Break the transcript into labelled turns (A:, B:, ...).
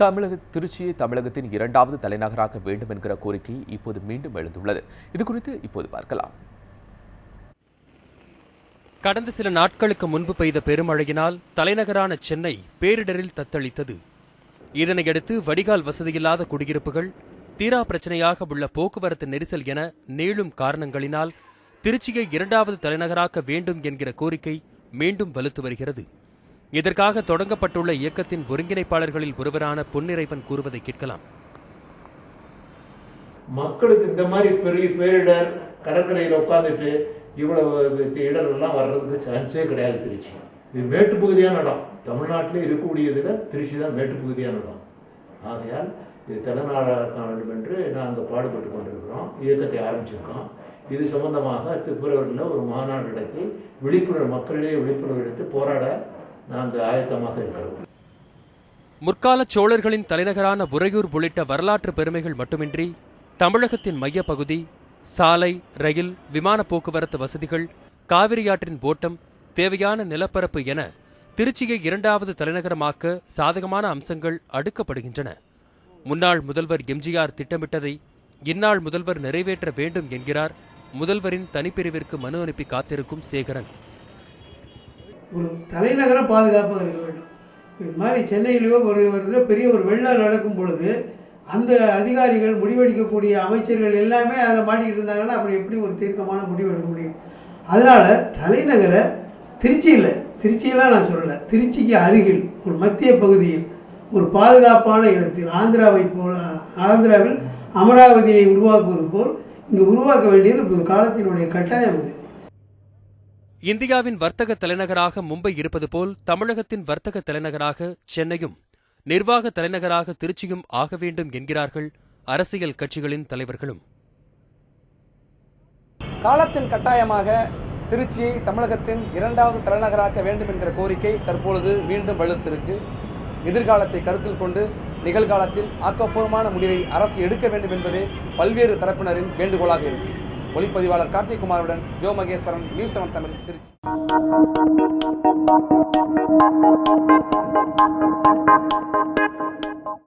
A: தமிழக திருச்சியை தமிழகத்தின் இரண்டாவது தலைநகராக்க வேண்டும் என்கிற கோரிக்கை இப்போது மீண்டும் எழுந்துள்ளது. இது குறித்து இப்போது பார்க்கலாம்.
B: கடந்த சில நாட்களுக்கு முன்பு பெய்த பெருமழையினால் தலைநகரான சென்னை பேரிடரில் தத்தளித்தது. இதனையடுத்து வடிகால் வசதியில்லாத குடியிருப்புகள் தீரா பிரச்சனையாக உள்ள போக்குவரத்து நெரிசல் என நீளும் காரணங்களினால் திருச்சியை இரண்டாவது தலைநகராக்க வேண்டும் என்கிற கோரிக்கை மீண்டும் வலுத்து வருகிறது. இதற்காக தொடங்கப்பட்டுள்ள இயக்கத்தின் ஒருங்கிணைப்பாளர்களில் ஒருவரான பொன்னிறைவன் கூறுவதை கேட்கலாம்.
C: மக்களுக்கு இந்த மாதிரி பெரிய பேரிடர் கடற்கரையில் உட்காந்துட்டு இவ்வளவு இடரெல்லாம் வர்றதுக்கு சான்ஸே கிடையாது திருச்சி. இது மேட்டுப்பகுதியான இடம். தமிழ்நாட்டிலே இருக்கக்கூடியதில் திருச்சி தான் மேட்டுப்பகுதியான இடம். ஆகையால் இது தலைநாடாக வேண்டும் என்று நாங்கள் பாடுபட்டு கொண்டிருக்கிறோம். இயக்கத்தை ஆரம்பிச்சிருக்கோம். இது சம்பந்தமாக பிப்ரவரியில் ஒரு மாநாடு நடத்தி விழிப்புணர்வு மக்களிடையே விழிப்புணர்வு எடுத்து போராட நாங்கள் ஆயத்தமாக இருக்கிறோம்.
B: முற்கால சோழர்களின் தலைநகரான உறையூர் உள்ளிட்ட வரலாற்று பெருமைகள் மட்டுமின்றி தமிழகத்தின் மையப்பகுதி சாலை ரயில் விமான போக்குவரத்து வசதிகள் காவிரியாற்றின் ஓட்டம் தேவையான நிலப்பரப்பு என திருச்சியை இரண்டாவது தலைநகரமாக்க சாதகமான அம்சங்கள் அடுக்கப்படுகின்றன. முன்னாள் முதல்வர் எம்ஜிஆர் திட்டமிட்டதை இந்நாள் முதல்வர் நிறைவேற்ற வேண்டும் என்கிறார் முதல்வரின் தனிப்பிரிவிற்கு மனு அனுப்பி காத்திருக்கும் சேகரன்.
D: ஒரு தலைநகரம் பாதுகாப்பாக இருக்க வேண்டும். இது மாதிரி சென்னையிலேயோ ஒரு இடத்துல பெரிய ஒரு வெள்ளம் நடக்கும் பொழுது அந்த அதிகாரிகள் முடிவெடுக்கக்கூடிய அமைச்சர்கள் எல்லாமே அதில் மாட்டிக்கிட்டு இருந்தாங்கன்னா அப்புறம் எப்படி ஒரு தீர்க்கமான முடிவு எடுக்க முடியும்? அதனால் தலைநகரை திருச்சியில் திருச்சியெல்லாம் நான் சொல்லலை. திருச்சிக்கு அருகில் ஒரு மத்திய பகுதியில் ஒரு பாதுகாப்பான இடத்தில் ஆந்திராவை போல் ஆந்திராவில் அமராவதியை உருவாக்குவது போல் இங்கே உருவாக்க வேண்டியது காலத்தினுடைய கட்டாயம் இது
B: இந்தியாவின் வர்த்தக தலைநகராக மும்பை இருப்பது போல் தமிழகத்தின் வர்த்தக தலைநகராக சென்னையும் நிர்வாக தலைநகராக திருச்சியும் ஆக வேண்டும் என்கிறார்கள் அரசியல் கட்சிகளின் தலைவர்களும்.
E: காலத்தின் கட்டாயமாக திருச்சியை தமிழகத்தின் இரண்டாவது தலைநகராக்க வேண்டும் என்ற கோரிக்கை தற்பொழுது மீண்டும் வலுத்திருக்கு. எதிர்காலத்தை கருத்தில் கொண்டு நிகழ்காலத்தில் ஆக்கப்பூர்வமான முடிவை அரசு எடுக்க வேண்டும் என்பதே பல்வேறு தரப்பினரின் வேண்டுகோளாக இருக்கிறது ஒளிப்பதிவாளர் கார்த்திக் குமாருடன் ஜோ மகேஸ்வரன் நியூஸ் செவன் தமிழ் திருச்சி.